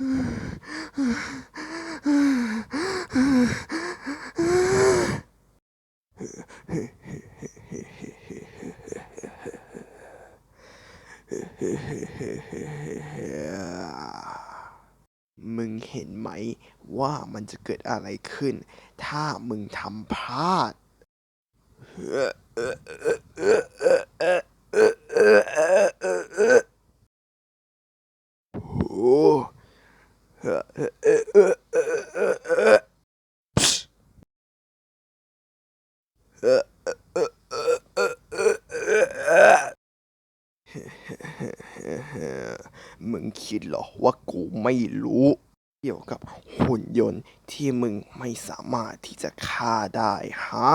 มึงเห็นไหมว่ามันจะเกิดอะไรขึ้น ถ้ามึงทำพลาด โอ้มึง คิดเหรอว่ากูไม่รู้ เกี่ยวกับหุ่นยนต์ที่มึงไม่สามารถที่จะฆ่าได้ฮะ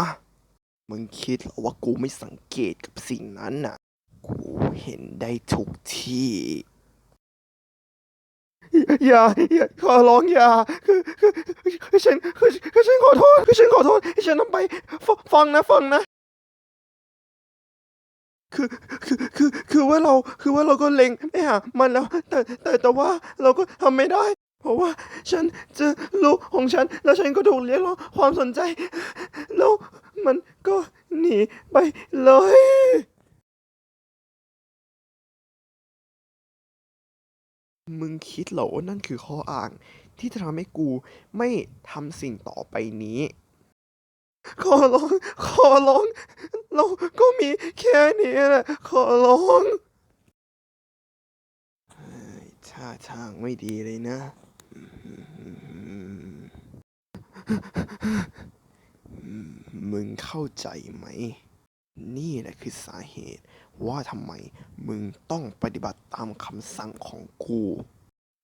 มึงคิดเหรอว่ากูไม่สังเกตกับสิ่งนั้นน่ะ กูเห็นได้ทุกที่อย่าอย่าขอร้องอย่าคือคือคือฉันคือคือฉันขอโทษคือฉันขอโทษฉันทำไป ฟังนะฟังนะ คือคือคือคือว่าเราคือว่าเราก็เล็งไปหามันแล้ว แต่แต่แต่ว่าเราก็ทำไม่ได้ เพราะว่าฉันเจอลูกของฉัน แล้วฉันก็ถูกเรียกร้องความสนใจ แล้วมันก็หนีไปเลย มึงคิดเหรอว่านั่นคือข้ออ้าง ที่จะทำให้กูไม่ทำสิ่งต่อไปนี้ ขอร้อง ขอร้อง เราก็มีแค่นี้แหละขอร้องท่าทางไม่ดีเลยนะ มึงเข้าใจไหม นี่แหละคือสาเหตุว่าทำไมมึงต้องปฏิบัติตามคำสั่งของกู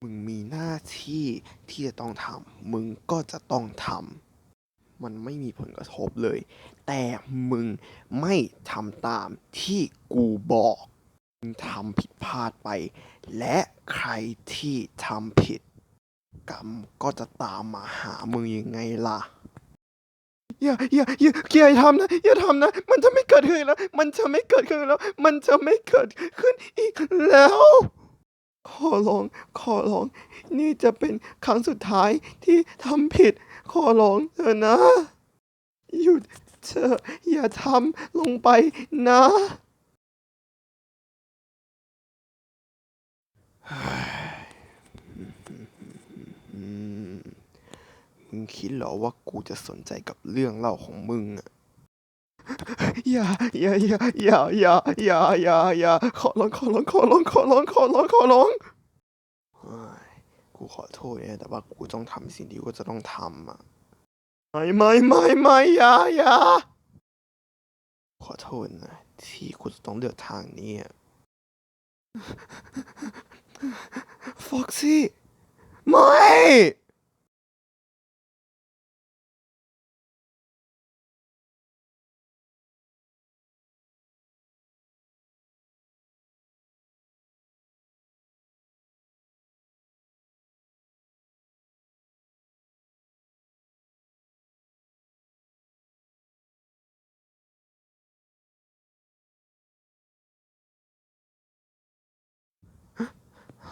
มึงมีหน้าที่ที่จะต้องทำ มึงก็จะต้องทำ มันไม่มีผลกระทบเลย แต่มึงไม่ทำตามที่กูบอกมึงทำผิดพลาดไป และใครที่ทำผิด กรรมก็จะตามมาหามึงยังไงล่ะอย่าอย่าอย่าอย่าทำนะอย่าทำนะ มันจะไม่เกิดขึ้นแล้ว มันจะไม่เกิดขึ้นแล้ว มันจะไม่เกิดขึ้นอีกแล้ว ขอร้อง ขอร้อง นี่จะเป็นครั้งสุดท้ายที่ทำผิด ขอร้องเธอนะ หยุดเธออย่าทำลงไปนะ มึงคิดหรอว่ากูจะสนใจกับเรื่องเล่าของมึงอะอย่าอย่าอย่าอย่าอย่าอย่าอย่าขอร้องขอร้องขอร้องขอร้องขอร้องขอร้อง กูขอโทษนะแต่ว่ากูต้องทำสิ่งที่กูจะต้องทำอะไม่ไม่ไม่ไม่อย่าอย่าขอโทษนะที่กูจะต้องเลือกทางนี้อะฟ็อกซี่ไม่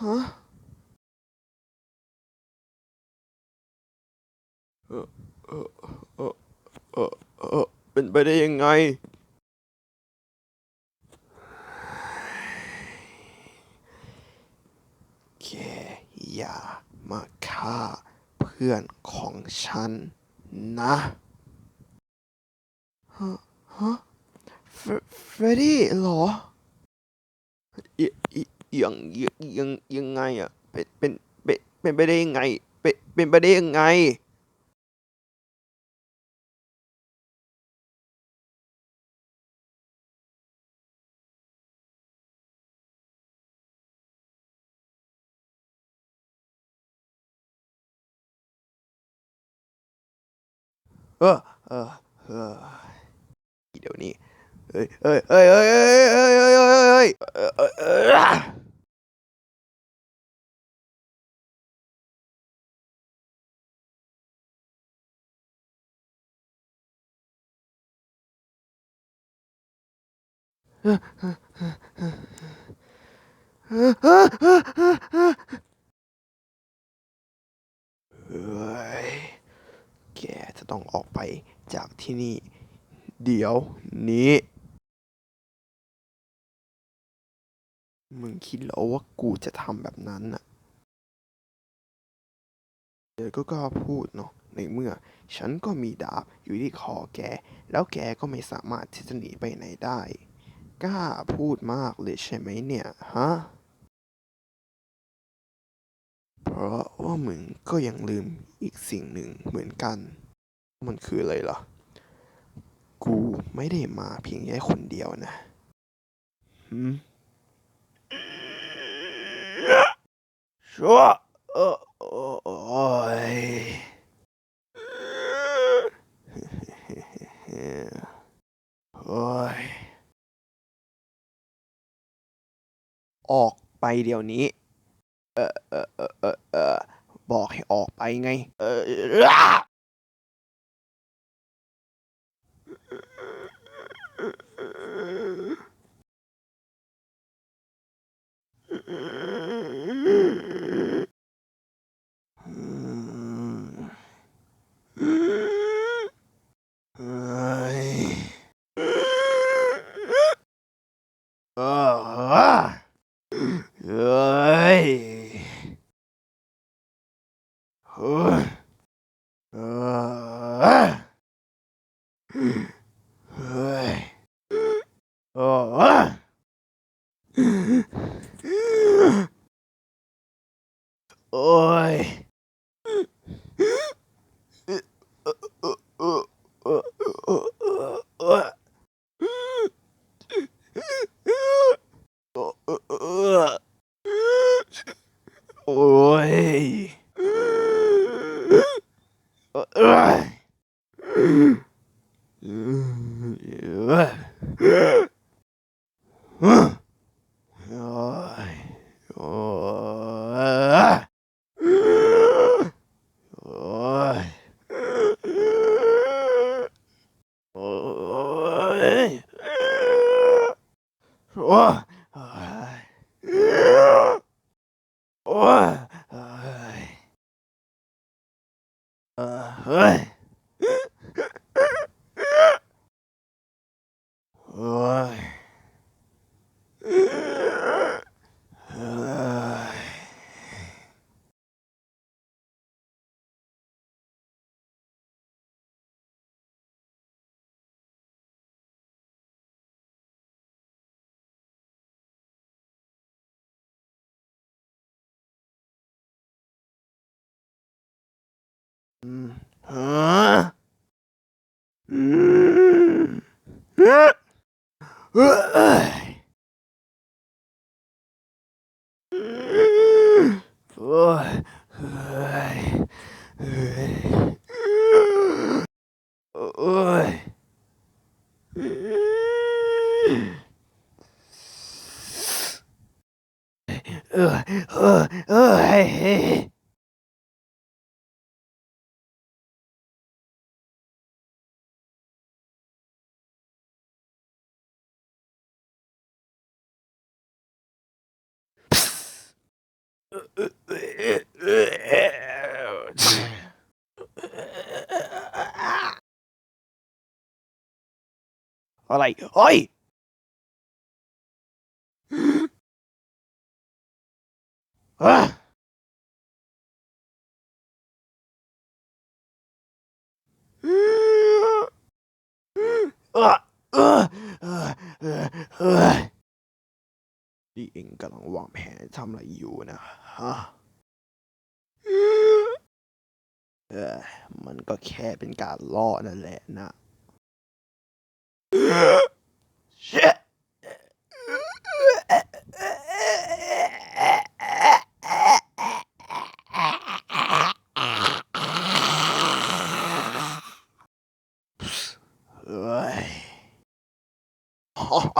ฮะเออเออเออเออเออเป็นไปได้ยังไง แกอย่ามาฆ่าเพื่อนของฉันนะฮะฮะเฟรดดี้เหรอ ยยังยังยังยังไงอะเป็นเป็นเป็นเป็นไปได้ยังไง เป็นเป็นไปได้ยังไงเออเออเออเดี๋ยวนี้ เฮ้ยเฮ้ยเฮ้ยเฮ้ยเฮ้ยเฮ้ยเอ้ยเอ้ยเอ้ยแกจะต้องออกไปจากที่นี่ เดี๋ยวนี้ มึงคิดเหรอว่ากูจะทำแบบนั้นน่ะ เดี๋ยวก็กล้าพูดเนาะ ในเมื่อ ฉันก็มีดาบอยู่ที่คอแก แล้วแกก็ไม่สามารถที่จะหนีไปไหนได้ กล้าพูดมากเลยใช่ไหมเนี่ย ฮะ เพราะว่ามึงก็ยังลืมอีกสิ่งหนึ่งเหมือนกัน มันคืออะไรล่ะ กูไม่ได้มาเพียงแค่คนเดียวนะ หืม ชัวเออโอ้ยโอ้ยออกไปเดี๋ยวนี้ เออเออเออเออเออบอกให้ออกไปไง เออ เออเฮ้ยเฮ้ยเออเฮ้ยโอ้โอ้ย โอ้ยโอ้ยโอ้ยโอ้ยโอ้ยโอ้ยเฮ้ยโอ้ยเฮ้ย อืมฮะอืม เฮ้ยเฮ้ยโอ้ยเฮ้ยเฮ้ยโอ้ยเออเออเออเฮ้ย อะไรเฮ้ยอะเออเออเออเออเออนี่เองกำลังวางแผนทำอะไรอยู่นะฮะเออมันก็แค่เป็นการล่อนั่นแหละนะ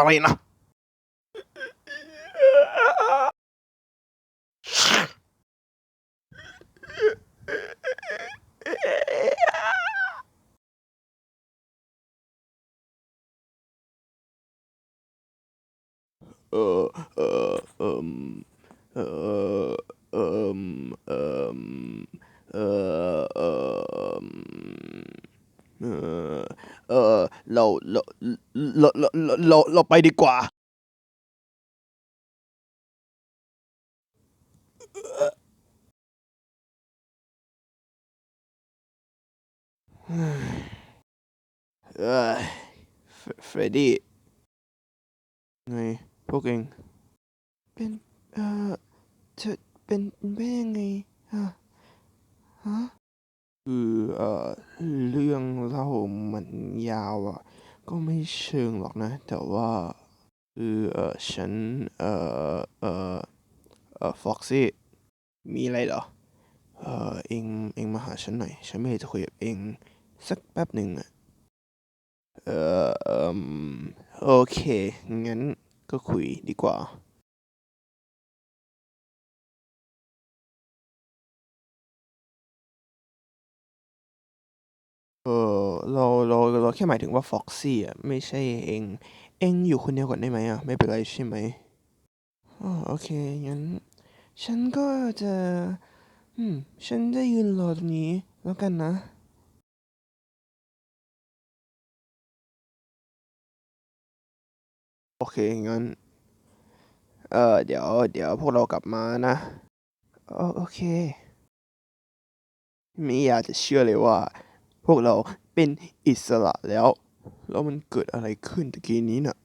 علينا อเอิมเอิมเออเอิมเราเราเราเราเราเราเราไปดีกว่า เอ้ยเฟรดดี้ไงพวกเองเป็นเออ เป็นไปยังไงฮะฮะคือเอ่อเรื่องเล่ามันยาวอะ ก็ไม่เชิงหรอกนะ แต่ว่าคือเอ่อฉันเอ่อเอ่อเอ่อฟ็อกซี่มีอะไรเหรอเอ่อเองเองมาหาฉันหน่อย ฉันไม่อยากจะคุยกับเองสักแป๊บหนึ่งอะเอ่อเออโอเค งั้นก็คุยดีกว่า เออเรา เรา เราแค่หมายถึงว่าฟ็อกซี่อะไม่ใช่เอง เองอยู่คนเดียวก่อนได้ไหมอะไม่เป็นไรใช่ไหมอ๋อโอเค งั้นฉันก็จะ อืม ฉันจะยืนรอตรงนี้แล้วกันนะโอเค งั้น เออเดี๋ยว เดี๋ยวพวกเรากลับมานะโอโอเค ไม่อยากจะเชื่อเลยว่า วกเราเป็นอิสระแล้ว แล้วมันเกิดอะไรขึ้นตะกี้นี้น่ะ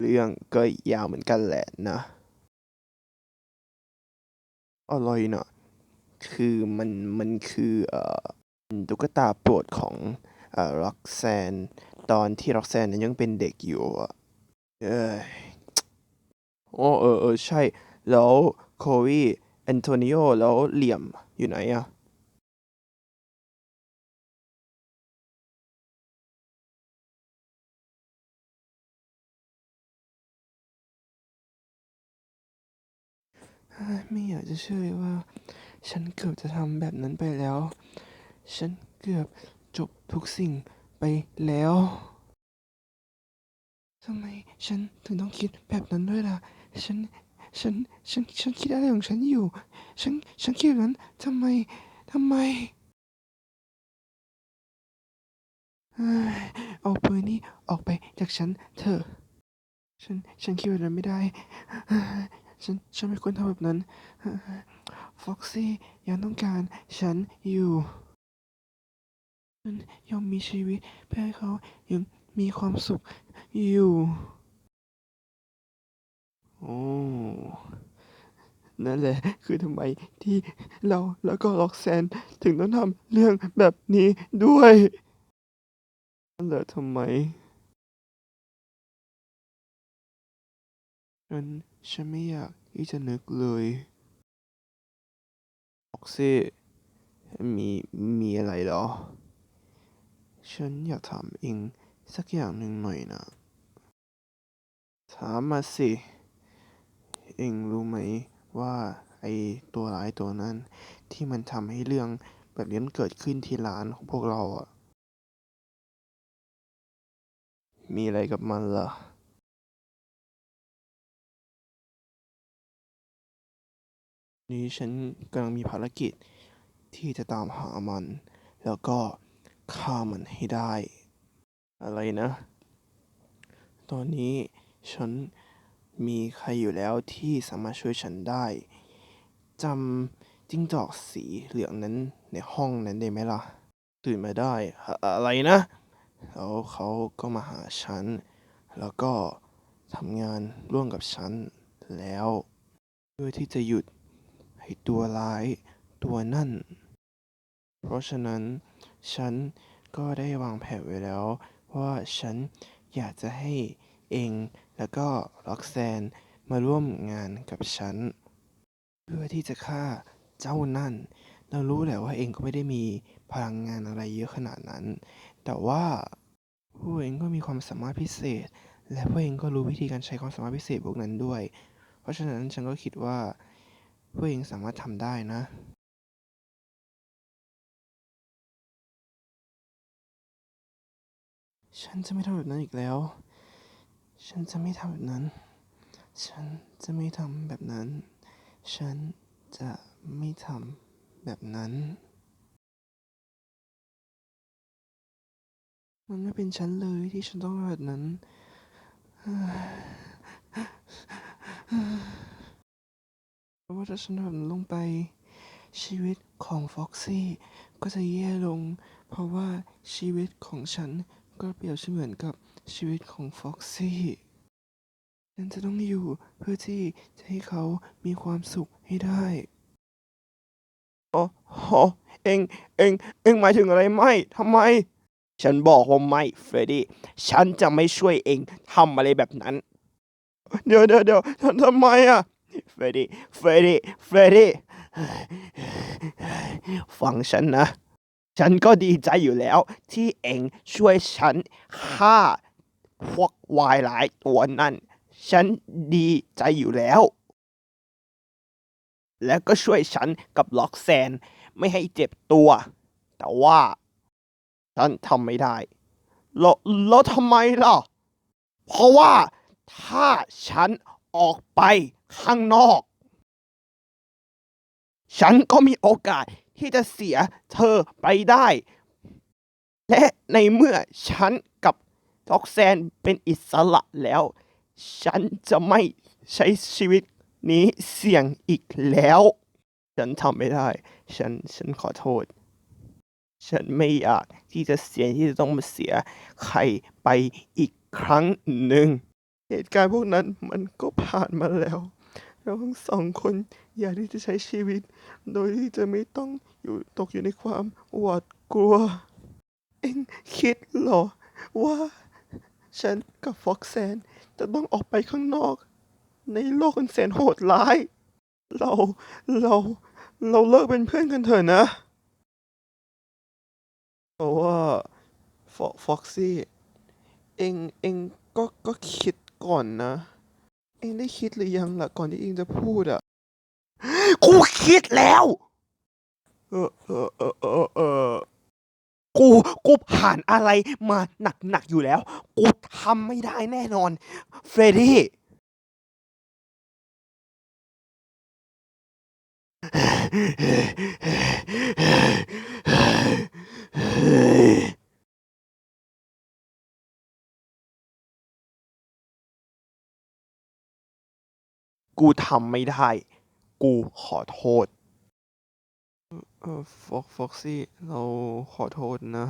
เรื่องก็ยาวเหมือนกันแหละนะ อะไรน่ะ คือมันมันคือเอ่อตุ๊กตาโปรดของเอ่อร็อกแซน ตอนที่ร็อกแซนนั้นยังเป็นเด็กอยู่อะเออ๋อเออเออใช่ แล้วโควีแอนโทนิโอแล้วเหลี่ยมอยู่ไหนอะ ไม่อยากจะเชื่อเลยว่า ฉันเกือบจะทำแบบนั้นไปแล้ว ฉันเกือบจบทุกสิ่งไปแล้วทำไมฉันถึงต้องคิดแบบนั้นด้วยล่ะ ฉัน ฉัน ฉัน ฉันคิดอะไรของฉันอยู่ ฉัน ฉันคิดแบบนั้นทำไมทำไม เอาปืนนี้ออกไปจากฉันเถอะ ฉัน ฉันคิดแบบนั้นไม่ได้ ฉัน ฉันไม่ควรทำแบบนั้น ฟ็อกซี่ยังต้องการฉันอยู่ ฉันยอมมีชีวิตเพื่อให้เขายังมีความสุขอยู่ โอ้ นั่นแหละ คือทำไมที่เราแล้วก็ล็อกแซน ถึงต้องทำเรื่องแบบนี้ด้วยนั่นแหละทำไม ฉัน ฉันไม่อยากที่จะนึกเลยออกซิมีมีอะไรหรอ ฉันอยากถามเองสักอย่างหนึ่งหน่อยนะ ถามมาสิ เองรู้ไหมว่าไอตัวร้ายตัวนั้น ที่มันทำให้เรื่องแบบนี้มันเกิดขึ้นที่ร้านของพวกเราอะมีอะไรกับมันล่ะ นี้ฉันกำลังมีภารกิจที่จะตามหามัน แล้วก็ฆ่ามันให้ได้ อะไรนะ ตอนนี้ฉันมีใครอยู่แล้วที่สามารถช่วยฉันได้จำจิ้งจอกสีเหลืองนั้นในห้องนั้นได้ไหมล่ะ ตื่นมาได้อะอะไรนะแล้วเขาก็มาหาฉัน แล้วก็ทำงานร่วมกับฉันแล้วเพื่อที่จะหยุด ให้ตัวร้ายตัวนั่น เพราะฉะนั้น ฉันก็ได้วางแผนไว้แล้ว ว่าฉันอยากจะให้เองแล้วก็ล็อกแซนมาร่วมงานกับฉัน เพื่อที่จะฆ่าเจ้านั่น เรารู้แหละว่าเองก็ไม่ได้มีพลังงานอะไรเยอะขนาดนั้น แต่ว่าพวกเองก็มีความสามารถพิเศษ และพวกเองก็รู้วิธีการใช้ความสามารถพิเศษพวกนั้นด้วย เพราะฉะนั้นฉันก็คิดว่า พวกเองสามารถทำได้นะฉันจะไม่ทำแบบนั้นอีกแล้ว ฉันจะไม่ทำแบบนั้น ฉันจะไม่ทำแบบนั้น ฉันจะไม่ทำแบบนั้น มันไม่เป็นฉันเลยที่ฉันต้องแบบนั้น ว่าถ้าฉันทำแบบนั้นลงไป ชีวิตของฟ็อกซี่ก็จะแย่ลง เพราะว่าชีวิตของฉันก็เปรียบเสมือนกับชีวิตของฟ็อกซี่ฉันจะต้องอยู่เพื่อที่จะให้เขามีความสุขให้ได้โอ้โหเอ็งเอ็งเอ็งหมายถึงอะไรไม่ทำไม ฉันบอกว่าไม่เฟรดดี้ฉันจะไม่ช่วยเองทำอะไรแบบนั้น เดี๋ยวเดี๋ยวเดี๋ยวทำทำไมอะ เฟรดดี้เฟรดดี้เฟรดดี้ฟังฉันนะ ฉันก็ดีใจอยู่แล้ว ที่เองช่วยฉันฆ่าพวกวายร้ายตัวนั้นฉันดีใจอยู่แล้ว และก็ช่วยฉันกับล็อกแซนไม่ให้เจ็บตัว แต่ว่าฉันทำไม่ได้แล้วแล้วทำไมล่ะ เพราะว่าถ้าฉัน ออกไปข้างนอก ฉันก็มีโอกาสที่จะเสียเธอไปได้ และในเมื่อฉันกับท็อกแซนเป็นอิสระแล้ว ฉันจะไม่ใช้ชีวิตนี้เสี่ยงอีกแล้ว ฉันทำไม่ได้ ฉันฉันขอโทษ ฉันไม่อยากที่จะเสี่ยงที่จะต้องมาเสียใครไปอีกครั้งหนึ่ง เหตุการณ์พวกนั้นมันก็ผ่านมาแล้ว เราทั้งสองคนอยากที่จะใช้ชีวิต โดยที่จะไม่ต้องอยู่ตกอยู่ในความหวาดกลัว เอ็งคิดเหรอ ว่า ฉันกับฟ็อกแซนจะต้องออกไปข้างนอก ในโลกอันแสนโหดร้าย เราเราเราเลิกเป็นเพื่อนกันเถอะนะเพราะว่าฟ็อกฟ็อกซี่ เองเองก็ก็คิด ก่อนนะ เองได้คิดหรือยังล่ะก่อนที่เองจะพูดอะกูคิดแล้ว เออเออเออเออเออกูกูผ่านอะไรมาหนักๆอยู่แล้ว กูทำไม่ได้แน่นอน เฟรดดี้ กูทำไม่ได้ กูขอโทษเออฟ็อกฟ็อกซี่เราขอโทษนะ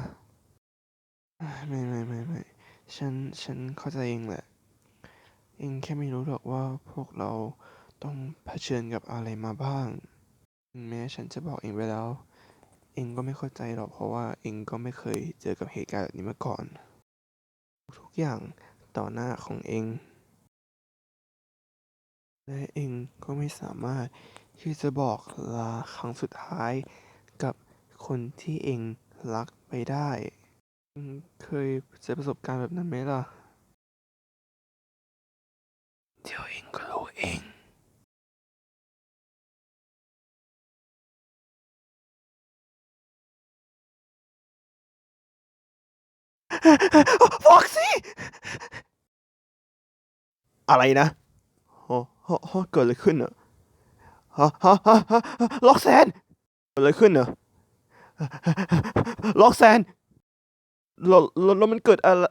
ไม่ไม่ไม่ไม่ฉันฉันเข้าใจเองแหละ เองแค่ไม่รู้หรอกว่าพวกเราต้องเผชิญกับอะไรมาบ้างถึงแม้ฉันจะบอกเองไปแล้ว เองก็ไม่เข้าใจหรอกเพราะว่าเองก็ไม่เคยเจอกับเหตุการณ์แบบนี้มาก่อน ทุกอย่างต่อหน้าของเอง และเองก็ไม่สามารถที่จะบอกลาครั้งสุดท้ายกับคนที่เองรักไปได้เคยเจอประสบการณ์แบบนั้นไหมล่ะ เดี๋ยวเองก็รู้เองฟ็อกซี่อะไรนะ ฮะฮะเกิดอะไรขึ้นอะฮะฮะฮะฮะล็อกแซน เกิดอะไรขึ้นอะล็อกแซนแล้วแล้วมันเกิดอะไร